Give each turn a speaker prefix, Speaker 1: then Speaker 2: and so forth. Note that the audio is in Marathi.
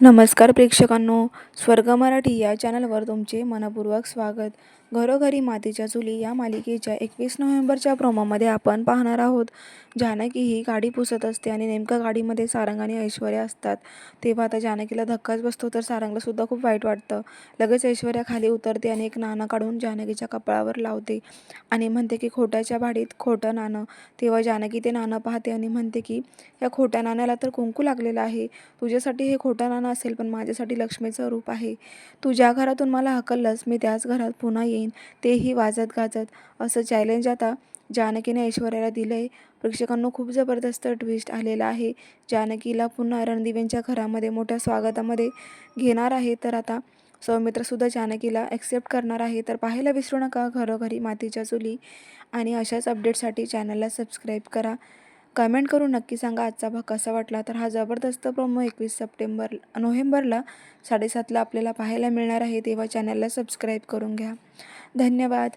Speaker 1: नमस्कार प्रेक्षकांनो स्वर्ग मराठी या चॅनलवर तुमचे मनपूर्वक स्वागत. घरोघरी मातीच्या चुली या मालिकेच्या एकवीस नोव्हेंबरच्या प्रोमोमध्ये आपण पाहणार आहोत. जानकी ही गाडी पुसत असते आणि नेमकं गाडीमध्ये सारंग आणि ऐश्वर्या असतात. तेव्हा आता जानकीला धक्काच बसतो तर सारंगलासुद्धा खूप वाईट वाटतं. लगेच ऐश्वर्या खाली उतरते आणि एक नाणं काढून जानकीच्या कपाळावर लावते आणि म्हणते की खोट्याच्या भाडीत खोटं नाणं. तेव्हा जानकी ते नाणं पाहते आणि म्हणते की या खोट्या नाण्याला तर कुंकू लागलेलं आहे. तुझ्यासाठी हे खोटं नाणं असेल पण माझ्यासाठी लक्ष्मीचं रूप आहे. तू ज्या घरातून मला हकललंस मी त्याच घरात पुन्हा येईन. तेही वाजत गाजत. असं चॅलेंज आता जानकीने ऐश्वर्याला दिलं आहे प्रेक्षकांना खूप जबरदस्त ट्विस्ट आलेला आहे. जानकीला पुन्हा रणदिवेंच्या घरामध्ये मोठ्या स्वागतामध्ये घेणार आहे. तर आता सौमित्रसुद्धा जानकीला ॲक्सेप्ट करणार आहे. तर पाहायला विसरू नका घरोघरी मातीच्या चुली. आणि अशाच अपडेटसाठी चॅनलला सबस्क्राईब करा. कमेंट करून नक्की सांगा आजचा भाग कसा वाटला. तर हा जबरदस्त प्रोमो एकवीस सप्टेंबर नोव्हेंबरला साडेसातला आपल्याला पाहायला मिळणार आहे. तेव्हा चॅनलला सबस्क्राईब करून घ्या. धन्यवाद.